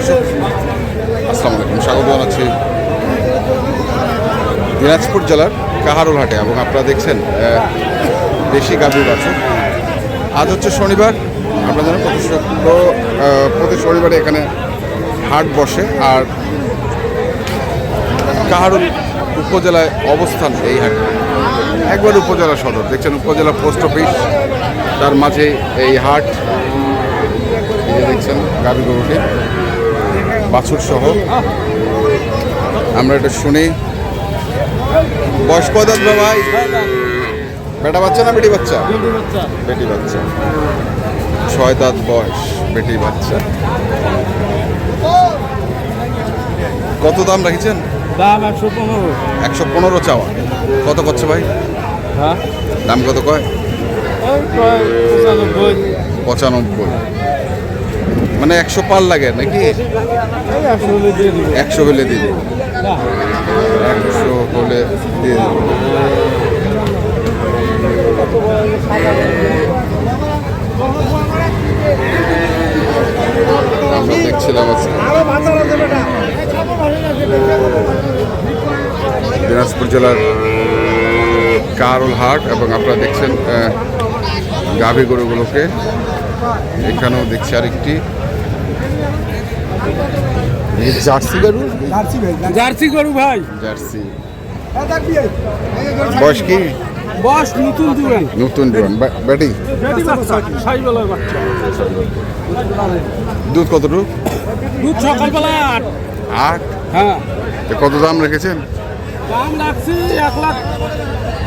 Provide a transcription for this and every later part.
দর্শক, আসসালামু আলাইকুম, স্বাগত জানাচ্ছি দিনাজপুর জেলার কাহারুল হাটে এবং আপনারা দেখছেন দেশি গাভীর বাছুর। আজ হচ্ছে শনিবার আপনারা জানেন প্রতি প্রতি শনিবারে এখানে হাট বসে, আর কাহারুল উপজেলায় অবস্থান এই হাট। একবার উপজেলা সদর, দেখছেন উপজেলা পোস্ট অফিস, তার মাঝে এই হাট দেখছেন গাভী গরুটি। বাছুর সহ আমরা এটা শুনি। বয়স আসবে ভাই বেটা বাচ্চা না বেটি বাচ্চা? বেটি বাচ্চা। ছয় দাঁত বয়স বেটি বাচ্চা। কত দাম রাখেছেন? দাম একশো পনেরো। একশো পনেরো চাওয়া। কত করছে ভাই? হ্যাঁ? দাম কত কয়? পঁচানব্বই। পঁচানব্বই। মানে একশো পার লাগে নাকি? একশো হলে দিয়ে দেবো। একশো হলে দিয়ে দেখছিলাম দিনাজপুর জেলার কারুল হাট এবং আপনারা দেখছেন গাভী গরুগুলোকে। এখানেও দেখছি আরেকটি। জার্সি গরু? জার্সি গরু ভাই। জার্সি। বয়স কি? বস নতুন দিবেন নতুন জোয়ান ব্যাটিং দুধ কতটুকু? দুধ সকালবেলা আট। আট? হ্যাঁ। কত দাম রেখেছেন? দাম রাখছি এক লাখ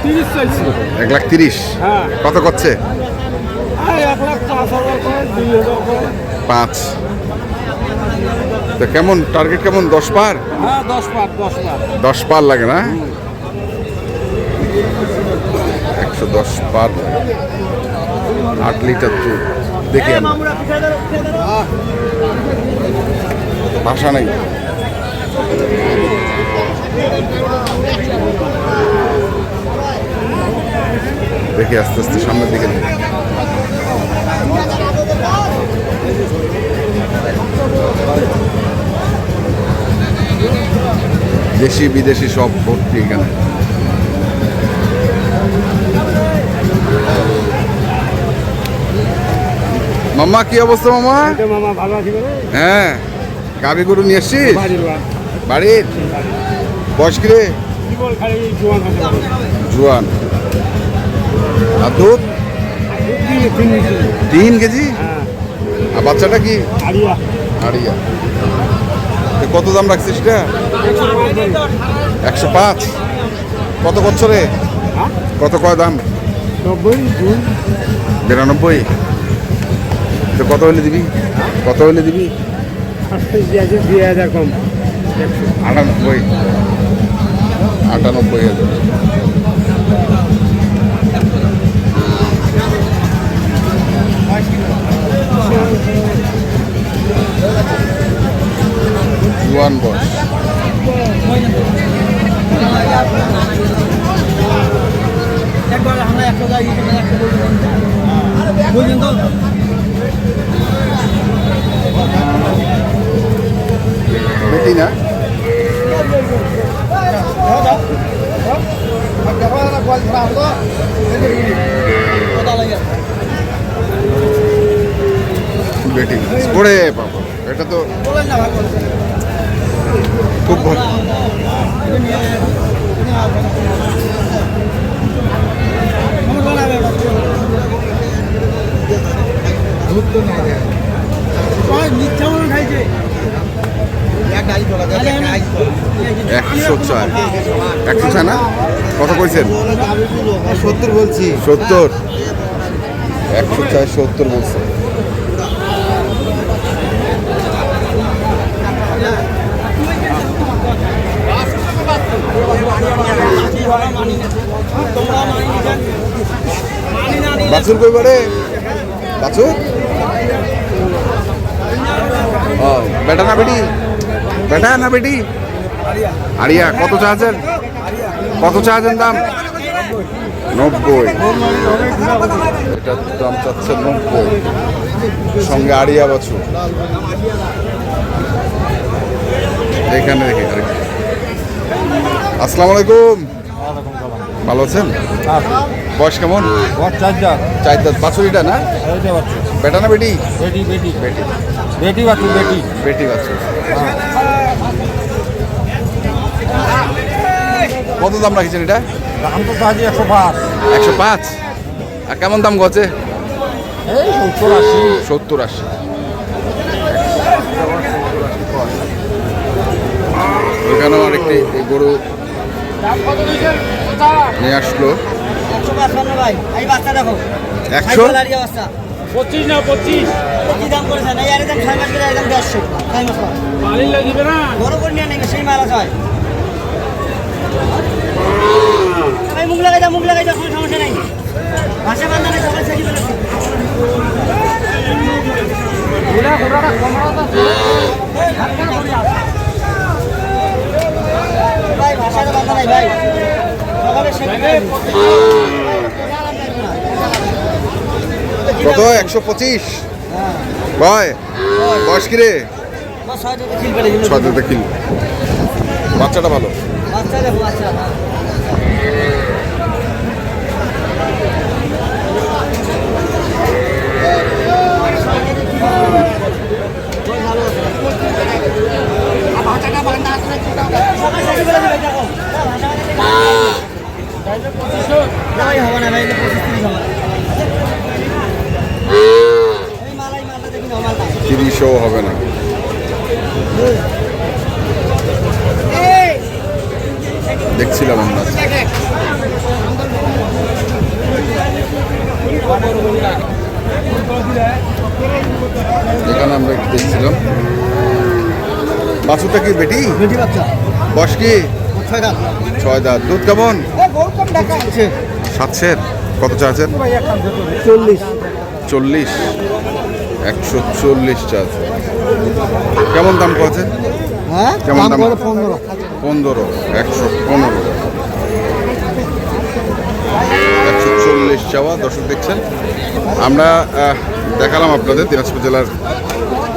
তিরিশ চাইছি। এক লাখ তিরিশ? হ্যাঁ। কত করছে? আর এক লাখ পাঁচ হাজার করে দুই হাজার করে। পাঁচ। তো কেমন টার্গেট কেমন? দশ পার? হ্যাঁ দশ পার দশ পার। লাগে না? একশো দশ পার। আট লিটার দুধ। দেখি ভাষা নাই। দেখি আস্তে আস্তে সামনের দিকে দেশি বিদেশি সব ভর্তি এখানে। মামা কি অবস্থা মামা হ্যাঁ গাভী গরু নিয়ে এসছিস? বাড়ির বয়স কি রে? কি বল খালি জোয়ান আর দুধ? তিন তিন তিন কেজি? হ্যাঁ। আর বাচ্চাটা কি? আড়িয়া। আড়িয়া। কত দাম রাখছিস এটা একশো পাঁচ। কত বছরে কত কয় দাম? নব্বই বিরানব্বই। তো কত হলে দিবি? কত হলে দিবি? দুই হাজার কম। আটানব্বই। আটানব্বই হাজার। জুয়ান বয়স বলবেন তো বেটি না বেটি ওরে বাবা এটা তো খুব ভালো একশো না? কত কইছেন? সত্তর বলছি। সত্তর। একশো চার সত্তর বলছে বাছুর কই বারে বাছুর ও, বেটা না বেটি? বেটা না বেটি? আরিয়া, কত চাচ্ছেন কত চাচ্ছেন দাম? নব্বই। এটার দাম চাচ্ছে নব্বই। সঙ্গে আড়িয়া বছর। এখানে দেখি। আসসালামু আলাইকুম। ভালো আছেন? বয়স কেমন? চার্জার চার দাঁত বাছুরিটা না? বেটা না বেটি? বেটি বেটি। বেটি। বেটি বেটি। বেটি বাছুর। কত দাম রাখছেন এটা? দাম তো একশো পাঁচ। একশো পাঁচ? আর কেমন দাম গছে? এই সত্তর আশি। সত্তর আশি। এখানেও আরেকটি গরু নিয়ে আসলো। একশো? পঁচিশ না পঁচিশ? কি দাম করেছেন এই আর দাম ছয় মাস গেলে একদম দেড়শো ছয় মাস পর। মালির লাগিবে না বড় করে নিয়ে নেবে সেই মাল আছে হয় ভাই মুখ লাগাই দাও মুখ লাগাই দাও কোনো সমস্যা নাই ভাষা বান্ধা নেই সবাই ছেড়ে ফেলেছে ভাই ভাষাটা বান্ধা নাই ভাই। কত? একশো পঁচিশ? কয় বয়স কিরে ছয় টাকা খিল পেলে কিল। বাচ্চাটা ভালো? বাচ্চা দেখো বাচ্চা হবে না ভাই পঁচিশ তিরিশ হবে তিরিশও হবে না। দেখছিলাম আমরা। এখানে আমরা একটু দেখছিলাম। বাছুরটা কি বেটি? বেটি বাচ্চা। বয়স কি? ছয় দাঁত দুধ কেমন? গৌতম সাতশের। কত চাচ্ছেন? চল্লিশ। চল্লিশ। একশো চল্লিশ চাষ কেমন দাম করেছে হ্যাঁ? কেমন দাম? পনেরো। পনেরো। একশো পনেরো। একশো চল্লিশ চাওয়া। দর্শক দেখছেন? আমরা দেখালাম আপনাদের দিনাজপুর জেলার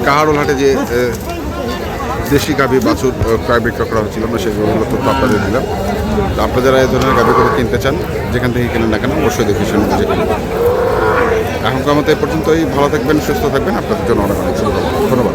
কাহারোল হাটে যে দেশি গাভী বাছুর ক্রয় বিক্রয় করা হচ্ছিল, আমরা সেগুলো তথ্য আপনাদের দিলাম। তো আপনারা যারা এই ধরনের গাভী করে কিনতে চান, যেখান থেকে কেনেন না কেন, অবশ্যই দেখে শুনে বুঝে এখনকার মতো এ পর্যন্তই। ভালো থাকবেন, সুস্থ থাকবেন। আপনাদের জন্য অনেক অনেক ধন্যবাদ।